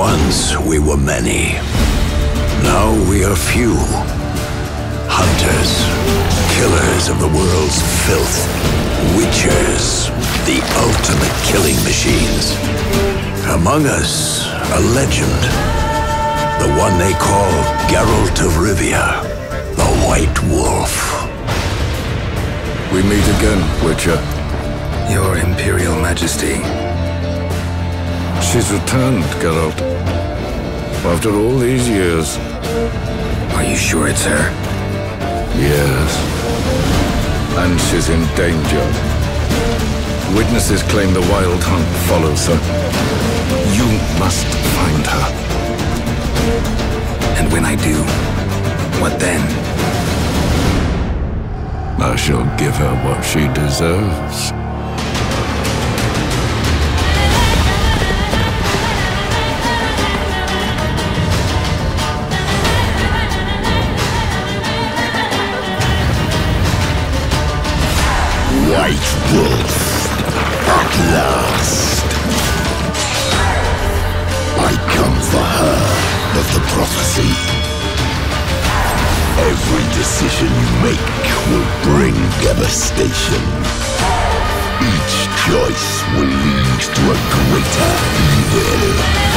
Once we were many. Now we are few. Hunters, killers of the world's filth. Witchers, the ultimate killing machines. Among us, a legend. The one they call Geralt of Rivia, the White Wolf. We meet again, Witcher. Your Imperial Majesty. She's returned, Geralt. After all these years. Are you sure it's her? Yes. And she's in danger. Witnesses claim the Wild Hunt follows her. You must find her. And when I do, what then? I shall give her what she deserves. White Wolf. At last. I come for her of the prophecy. Every decision you make will bring devastation. Each choice will lead to a greater evil.